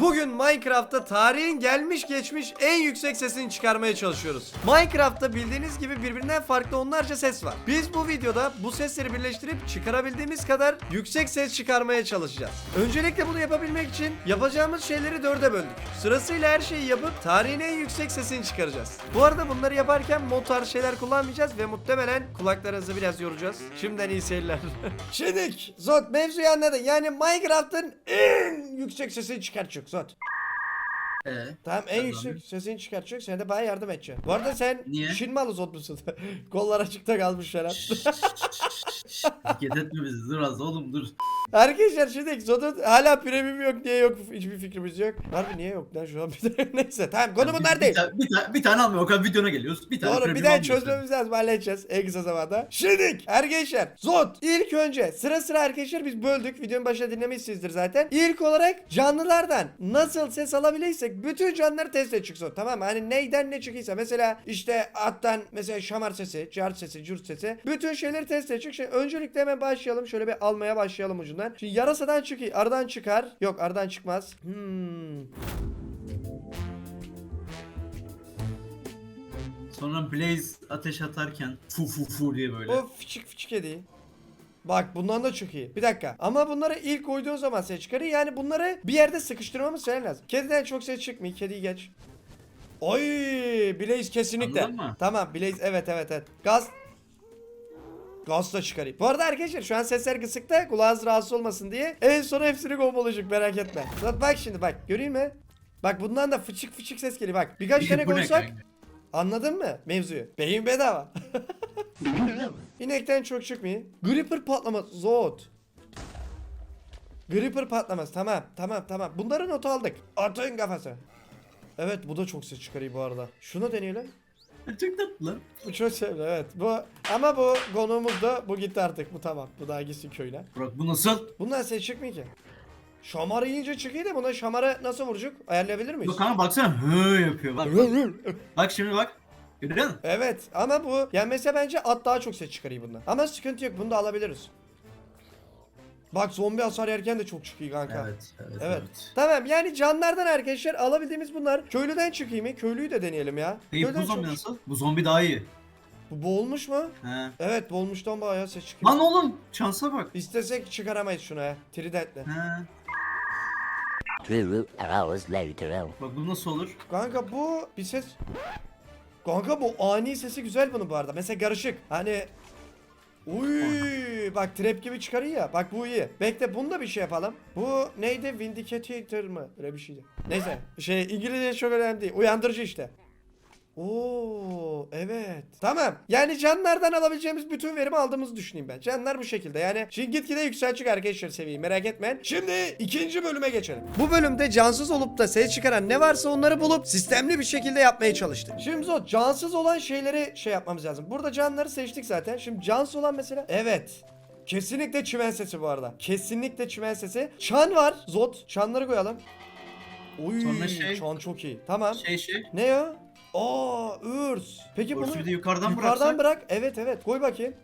Bugün Minecraft'ta tarihin gelmiş geçmiş en yüksek sesini çıkarmaya çalışıyoruz. Minecraft'ta bildiğiniz gibi birbirinden farklı onlarca ses var. Biz bu videoda bu sesleri birleştirip çıkarabildiğimiz kadar yüksek ses çıkarmaya çalışacağız. Öncelikle bunu yapabilmek için yapacağımız şeyleri dörde böldük. Sırasıyla her şeyi yapıp tarihin en yüksek sesini çıkaracağız. Bu arada bunları yaparken mod tarz şeyler kullanmayacağız ve muhtemelen kulaklarınızı biraz yoracağız. Şimdiden iyi seyirler. Şedik, Zot mevzuyu anladın. Yani Minecraft'ın en yüksek sesini çıkartacak Zot. Ee, Tamam en yüksek sesini çıkartacak. Sen de bana yardım edeceksin. Bu arada sen Niye? Çin malı Zot musun? Kollar açıkta kalmış falan. hareket etme bizi dur az oğlum dur. Arkadaşlar şimdi Zot'un hala premium yok diye yok. Hiçbir fikrimiz yok. Harbi niye yok lan şu an bir de. Neyse tamam konu bunlar bir, ta- bir, ta- bir tane almıyor. O kadar videona geliyoruz. Bir tane Doğru bir premium almıyorsun. çözmemiz lazım halledeceğiz en kısa zamanda. Şimdi arkadaşlar Zot ilk önce sıra sıra arkadaşlar biz böldük videonun başında dinlemişsinizdir zaten. İlk olarak canlılardan nasıl ses alabilirsek bütün canlıları test edecek Zot tamam mı? Hani neyden ne çıkıysa mesela işte attan mesela şamar sesi, cart sesi, cürt sesi bütün şeyleri test edecek. Şimdi öncelikle hemen başlayalım şöyle bir almaya başlayalım ucundan. Şimdi yarasadan çıkıyor aradan çıkar. Yok aradan çıkmaz. Hmm. Sonra Blaze ateş atarken fu fu fu diye böyle. Bu fıçık fıçık ediyor. Bak bundan da çok iyi. Bir dakika. Ama bunları ilk koyduğun zaman ses çıkarıyor. Yani bunları bir yerde sıkıştırmamız falan lazım. Kediden çok ses çıkmıyor. Kediyi geç. Oy, Blaze kesinlikle. Anladın mı? Tamam Blaze evet evet evet. Gaz Gaz da çıkarayım. Bu arada arkadaşlar şu an sesler kısıkta kulağınız rahatsız olmasın diye en son hepsini kombolayacak merak etme. Bak, bak şimdi bak göreyim mi? Bak bundan da fıçık fıçık ses geliyor bak. Birkaç tane koysak? Anladın mı mevzuyu? Beyin bedava. İnekten çok çıkmıyor. Gripper patlaması. Zod. Gripper patlaması. Tamam tamam tamam. Bunları not aldık. Atın kafası. Evet bu da çok ses çıkarıyor bu arada. Şunu deneyelim. Çok tatlı çok sevdi evet. Bu ama bu konuğumuz da bu gitti artık. Bu tamam. Bu daha gitsin köyüne. Burak bu nasıl? Bundan ses çıkmıyor ki. Şamarı yiyince çıkıyor da buna şamarı nasıl vuracak? Ayarlayabilir miyiz? Yok kanka baksana hı yapıyor bak. Bak şimdi bak. Görüyor musun? Evet ama bu yani mesela bence at daha çok ses çıkarıyor bundan. Ama sıkıntı yok bunu da alabiliriz. Bak zombi hasar yerken de çok çıkıyor kanka. Evet, evet, Evet. evet. Tamam yani canlardan arkadaşlar alabildiğimiz bunlar. Köylüden çıkayım mı? Köylüyü de deneyelim ya. Peki bu Köylüden zombi çok- nasıl? Bu zombi daha iyi. Bu boğulmuş mu? He. Evet boğulmuştan bayağı ses çıkıyor. Lan oğlum şansa bak. İstesek çıkaramayız şuna ya. Trident'le. He. Two hours later. Bak bu nasıl olur? Kanka bu bir ses... Kanka bu ani sesi güzel bunun bu arada. Mesela karışık. Hani... Uy, bak trap gibi çıkarıyor ya. Bak bu iyi. Bekle bunu da bir şey yapalım. Bu neydi? Vindicator mı? Öyle bir şeydi. Neyse. Şey İngilizce çok önemli değil. Uyandırıcı işte. Oo evet. Tamam. Yani canlardan alabileceğimiz bütün verimi aldığımızı düşüneyim ben. Canlar bu şekilde. Yani şimdi gitgide yükselecek arkadaşlar seviyeyi merak etmeyin. Şimdi ikinci bölüme geçelim. Bu bölümde cansız olup da ses çıkaran ne varsa onları bulup sistemli bir şekilde yapmaya çalıştık. Şimdi Zot cansız olan şeyleri şey yapmamız lazım. Burada canları seçtik zaten. Şimdi cansız olan mesela evet. Kesinlikle çimen sesi bu arada. Kesinlikle çimen sesi. Çan var. Zot. Çanları koyalım. Uy, Sonra şey- çan çok iyi. Tamam. Şey şey. Ne ya? Aa, örs. Peki bunu Örsü bir de yukarıdan yukarıdan bıraksak. bırak. Evet evet. Koy bakayım.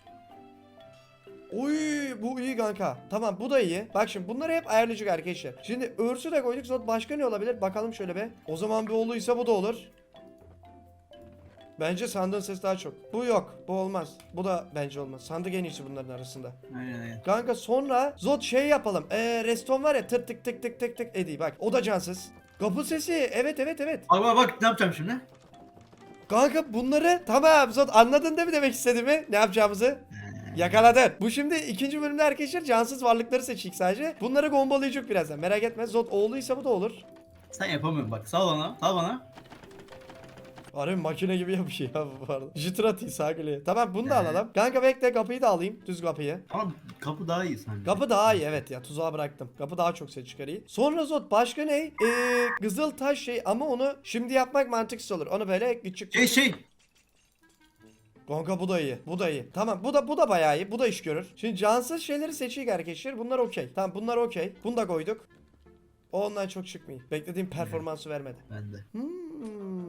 Uy bu iyi kanka. Tamam bu da iyi. Bak şimdi bunları hep ayarlayacak arkadaşlar. Şimdi örsü de koyduk. Zot başka ne olabilir? Bakalım şöyle be. O zaman bir oğluysa bu da olur. Bence sandığın sesi daha çok. Bu yok. Bu olmaz. Bu da bence olmaz. Sandık en iyisi bunların arasında. Aynen aynen. Kanka sonra Zot şey yapalım. Eee reston var ya tık tık tık tık tık tık ediyor. Bak o da cansız. Kapı sesi. Evet evet evet. Bak bak bak ne yapacağım şimdi? Kanka bunları tamam Zot anladın değil mi demek istediğimi? Ne yapacağımızı? Yakaladın. Bu şimdi ikinci bölümde arkadaşlar cansız varlıkları seçecek sadece. Bunları gombalayacak birazdan. Merak etme. Zot oğluysa bu da olur. Sen yapamıyorsun bak. Sal bana. Sal bana. Harbi makine gibi yapıyor ya bu arada. Sağ kliğe. Tamam bunu da alalım. Kanka bekle kapıyı da alayım. Düz kapıyı. Ama kapı daha iyi sanki. Kapı daha iyi evet ya tuzağa bıraktım. Kapı daha çok ses çıkarıyor. Sonra Zot başka ne? Ee, kızıl taş şey ama onu şimdi yapmak mantıksız olur. Onu böyle küçük Şey şey. Kanka bu da iyi. Bu da iyi. Tamam bu da bu da bayağı iyi. Bu da iş görür. Şimdi cansız şeyleri seçeyim arkadaşlar. Bunlar okey. Tamam bunlar okey. Bunu da koyduk. O ondan çok çıkmıyor. Beklediğim performansı vermedi. Ben de. Hmm.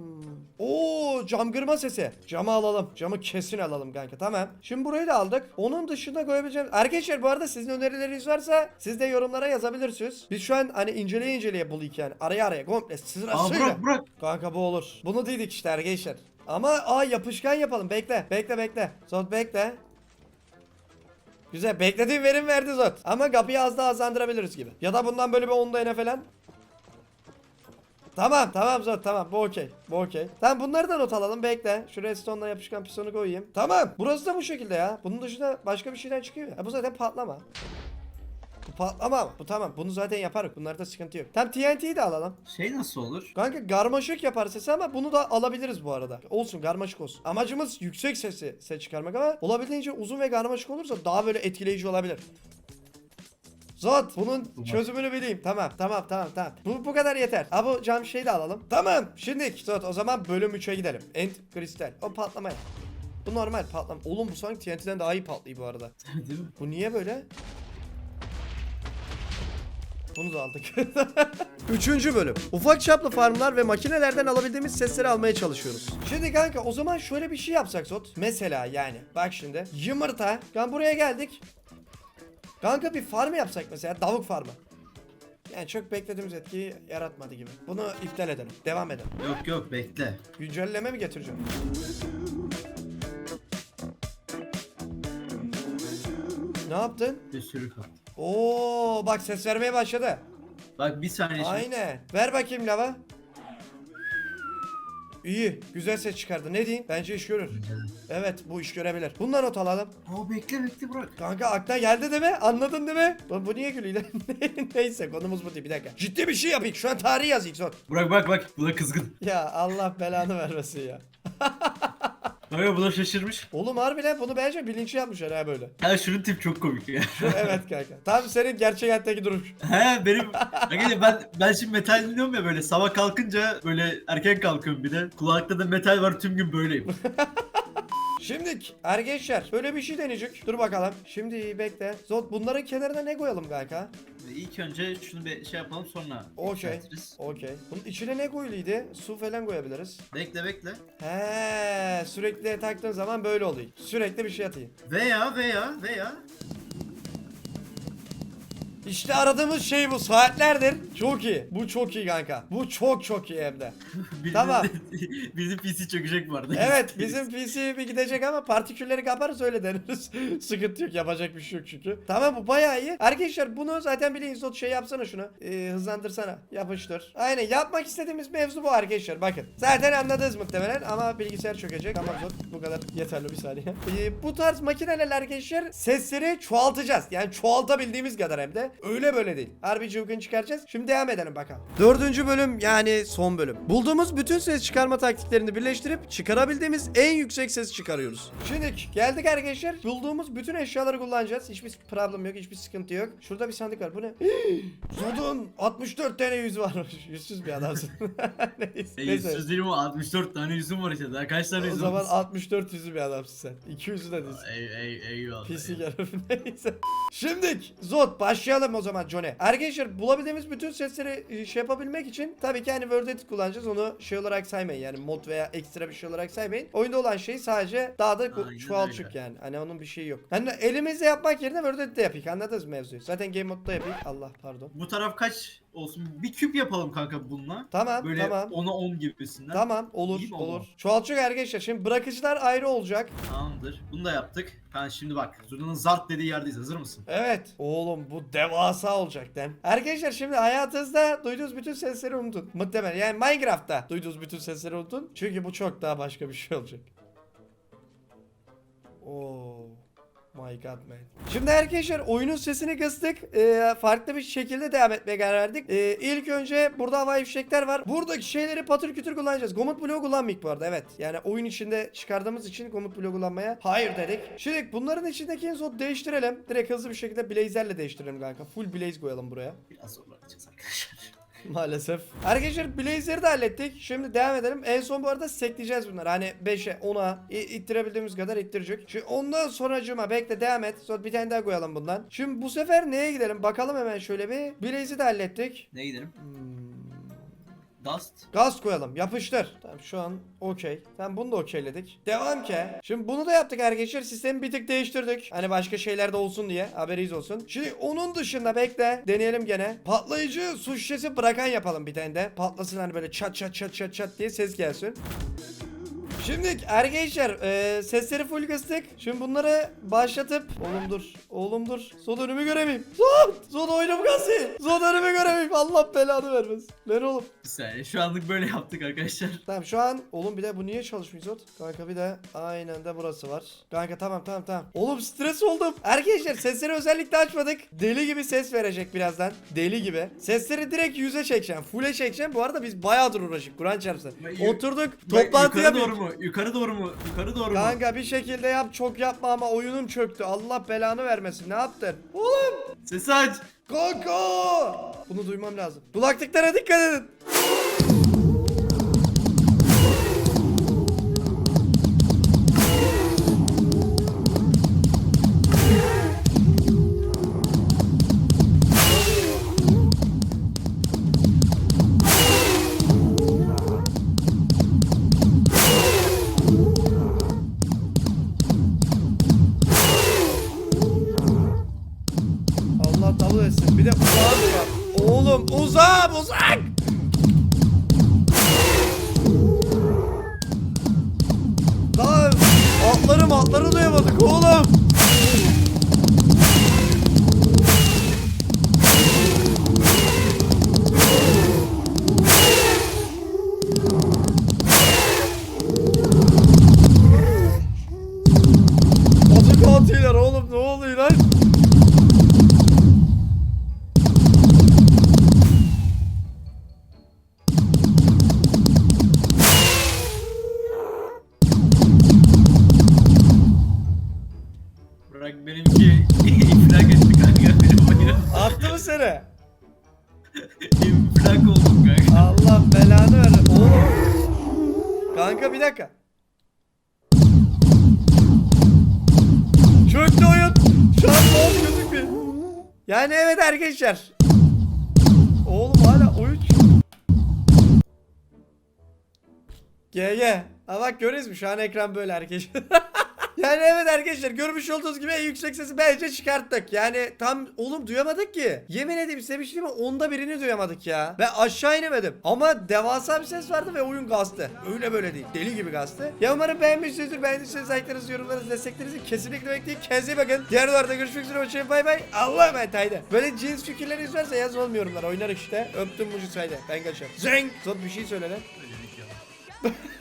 Oo cam kırma sesi. Camı alalım. Camı kesin alalım kanka. Tamam. Şimdi burayı da aldık. Onun dışında koyabileceğim. Arkadaşlar bu arada sizin önerileriniz varsa siz de yorumlara yazabilirsiniz. Biz şu an hani inceleye inceleye bulduk yani. Araya araya komple Aa sırasıyla. bırak bırak. Kanka bu olur. Bunu dedik işte arkadaşlar. Ama aa yapışkan yapalım. Bekle. Bekle bekle. Zot bekle. Güzel. Beklediğim verim verdi Zot. Ama kapıyı az daha hızlandırabiliriz gibi. Ya da bundan böyle bir 10 ene falan. Tamam tamam Zot tamam bu okey bu okey. Tamam bunları da not alalım bekle. Şu redstone'la yapışkan pistonu koyayım. Tamam burası da bu şekilde ya. Bunun dışında başka bir şeyden çıkıyor ya. Bu zaten patlama. Bu patlama ama. Bu tamam bunu zaten yaparız. Bunlarda sıkıntı yok. Tam TNT'yi de alalım. Şey nasıl olur? Kanka karmaşık yapar sesi ama bunu da alabiliriz bu arada. Olsun karmaşık olsun. Amacımız yüksek sesi ses çıkarmak ama olabildiğince uzun ve karmaşık olursa daha böyle etkileyici olabilir. Zot bunun çözümünü bileyim. Tamam tamam tamam tamam. Bu, bu kadar yeter. Ha bu cam şeyi de alalım. Tamam. Şimdi Zot o zaman bölüm 3'e gidelim. End kristal. O patlamaya. Bu normal patlama. Oğlum bu sanki TNT'den daha iyi patlıyor bu arada. Değil mi? Bu niye böyle? Bunu da aldık. Üçüncü bölüm. Ufak çaplı farmlar ve makinelerden alabildiğimiz sesleri almaya çalışıyoruz. Şimdi kanka o zaman şöyle bir şey yapsak Zot. Mesela yani bak şimdi yumurta. Kan buraya geldik. Kanka bir farm yapsak mesela tavuk farmı. Yani çok beklediğimiz etkiyi yaratmadı gibi. Bunu iptal edelim. Devam edelim. Yok yok bekle. Güncelleme mi getireceğim? Ne yaptın? Bir sürü kat. Oo bak ses vermeye başladı. Bak bir saniye şimdi. Aynen. Ver bakayım lava. İyi. Güzel ses çıkardı. Ne diyeyim? Bence iş görür. Evet bu iş görebilir. Bundan not alalım. Aa bekle bekle bırak. Kanka aklına geldi değil mi? Anladın değil mi? Lan bu niye gülüyor? Neyse konumuz bu değil. Bir dakika. Ciddi bir şey yapayım. Şu an tarih yazayım son. Bırak bak bak bu da kızgın. Ya Allah belanı vermesin ya. Bak bu da şaşırmış. Oğlum harbiden bunu bence bilinçli yapmışlar ha böyle. Ya şunun tip çok komik ya. evet kanka. Tam senin gerçek hayattaki duruş. He benim Arkadaşlar ben ben şimdi metal dinliyorum ya böyle sabah kalkınca böyle erken kalkıyorum bir de kulakta da metal var tüm gün böyleyim. Şimdi arkadaşlar böyle bir şey deneyecek. Dur bakalım. Şimdi bekle. Zot bunların kenarına ne koyalım kanka? İlk önce şunu bir şey yapalım sonra Okey. Okey. Bunun içine ne koyuluydu? Su falan koyabiliriz. Bekle bekle. He, sürekli taktığın zaman böyle oluyor. Sürekli bir şey atayım. Veya veya veya İşte aradığımız şey bu saatlerdir. Çok iyi. Bu çok iyi kanka. Bu çok çok iyi hem de. Tamam. birinin PC çökecek vardı. Evet bizim PC bir gidecek ama partikülleri kaparız öyle deniriz. Sıkıntı yok yapacak bir şey yok çünkü. Tamam bu bayağı iyi. Arkadaşlar bunu zaten biliyorsunuz Zot şey yapsana şunu. Ee, hızlandırsana. Yapıştır. Aynen yapmak istediğimiz mevzu bu arkadaşlar bakın. Zaten anladınız muhtemelen ama bilgisayar çökecek. Tamam Zot bu kadar yeterli bir saniye. Ee, bu tarz makineler arkadaşlar sesleri çoğaltacağız. Yani çoğaltabildiğimiz kadar hem de. Öyle böyle değil. Harbi cıvkın çıkaracağız. Şimdi devam edelim bakalım. Dördüncü bölüm yani son bölüm. Bulduğumuz bütün ses çıkarma taktiklerini birleştirip çıkarabildiğimiz en yüksek ses çıkarıyoruz. Şimdi geldik arkadaşlar. Bulduğumuz bütün eşyaları kullanacağız. Hiçbir problem yok. Hiçbir sıkıntı yok. Şurada bir sandık var. Bu ne? Zodun 64 tane yüzü var. Yüzsüz bir adamsın. Neyse. E, yüzsüz değilim ama 64 tane yüzüm var işte. Daha kaç tane O yüzüm zaman var? 64 yüzü bir adamsın sen. 200'ü de değilsin. Ey ey eyvallah. Eyvallah. herif neyse. Şimdi Zod başlayalım o zaman Johnny. Arkadaşlar bulabildiğimiz bütün sesleri e, şey yapabilmek için tabii ki hani Word Edit kullanacağız. Onu şey olarak saymayın yani mod veya ekstra bir şey olarak saymayın. Oyunda olan şey sadece daha da çoğalçık yani. Hani onun bir şeyi yok. Hani elimizle yapmak yerine Word Edit'te yapayım. Anladınız mı mevzuyu? Zaten Game Mode'da yapayım. Allah pardon. Bu taraf kaç olsun? Bir küp yapalım kanka bununla. Tamam Böyle tamam. 10'a 10 gibisinden. Tamam olur İyi mi olur. oldu? Çoğalçık arkadaşlar. Şimdi bırakıcılar ayrı olacak. Tamamdır. Bunu da yaptık. Ben şimdi bak. Zurna'nın zart dediği yerdeyiz. Hazır mısın? Evet. Oğlum bu devasa olacak dem. Arkadaşlar şimdi hayatınızda duyduğunuz bütün sesleri unutun. Muhtemelen yani Minecraft'ta duyduğunuz bütün sesleri unutun. Çünkü bu çok daha başka bir şey olacak. Oo. My god man. Şimdi arkadaşlar oyunun sesini kıstık. Ee, farklı bir şekilde devam etmeye karar verdik. Ee, ilk önce burada havai fişekler var. Buradaki şeyleri patır kütür kullanacağız. Komut bloğu kullanmayık bu arada evet. Yani oyun içinde çıkardığımız için komut bloğu kullanmaya hayır dedik. Şimdi bunların içindeki en son değiştirelim. Direkt hızlı bir şekilde blazerle değiştirelim kanka. Full blaze koyalım buraya. Biraz zorlanacağız arkadaşlar. Maalesef. Arkadaşlar Blazer'ı da hallettik. Şimdi devam edelim. En son bu arada sekleyeceğiz bunları. Hani 5'e 10'a i- ittirebildiğimiz kadar ittirecek. Şimdi ondan sonracıma bekle devam et. Sonra bir tane daha koyalım bundan. Şimdi bu sefer neye gidelim? Bakalım hemen şöyle bir. Blaze'i de hallettik. Ne gidelim? Hmm. Dust. Gaz koyalım. Yapıştır. Tamam şu an okey. Tamam bunu da okeyledik. Devam ki. Şimdi bunu da yaptık arkadaşlar. Sistemi bir tık değiştirdik. Hani başka şeyler de olsun diye. Haberiniz olsun. Şimdi onun dışında bekle. Deneyelim gene. Patlayıcı su şişesi bırakan yapalım bir tane de. Patlasın hani böyle çat çat çat çat çat diye ses gelsin. Şimdi arkadaşlar e, sesleri full kıstık. Şimdi bunları başlatıp Oğlum dur. Oğlum dur. Zod önümü göremeyim. Zod. Zod oyunum gazı. Zod önümü göremeyim. Allah belanı vermesin. Ver oğlum. Bir saniye şu anlık böyle yaptık arkadaşlar. Tamam şu an oğlum bir de bu niye çalışmıyor Zod? Kanka bir de aynen de burası var. Kanka tamam tamam tamam. Oğlum stres oldum. Arkadaşlar sesleri özellikle açmadık. Deli gibi ses verecek birazdan. Deli gibi. Sesleri direkt yüze çekeceğim. Full'e çekeceğim. Bu arada biz bayağıdır uğraşık. Kur'an çarpsın. Oturduk. Bak, Toplantıya yukarı doğru mu? Yukarı doğru mu? Yukarı doğru mu? Kanka bir şekilde yap çok yapma ama oyunun çöktü. Allah belanı vermesin. Ne yaptın? Oğlum. Sesi aç. Kanka. Bunu duymam lazım. Kulaklıklara dikkat edin. Dakika. Çöktü oyun. Şu an ne oldu gözükmüyor. Yani evet arkadaşlar. Oğlum hala oyun. GG. Ha bak görüyoruz mu? Şu an ekran böyle arkadaşlar. yani evet arkadaşlar görmüş olduğunuz gibi en yüksek sesi bence çıkarttık. Yani tam oğlum duyamadık ki. Yemin edeyim size bir şey diyeyim mi? Onda birini duyamadık ya. Ve aşağı inemedim. Ama devasa bir ses vardı ve oyun gazdı. Öyle böyle değil. Deli gibi gazdı. Ya umarım beğenmişsinizdir. Beğendiyseniz like'larınızı, yorumlarınızı, desteklerinizi kesinlikle bekleyin. Kendinize bakın. Diğer videolarda görüşmek üzere. Hoşçakalın. Bay bay. Allah'a emanet haydi. Böyle cins fikirleriniz varsa yazın oğlum yorumlara. Oynarız işte. Öptüm mucu saydı. Ben kaçıyorum. Zeng. Zot bir şey söyle lan. Öyle bir şey yok.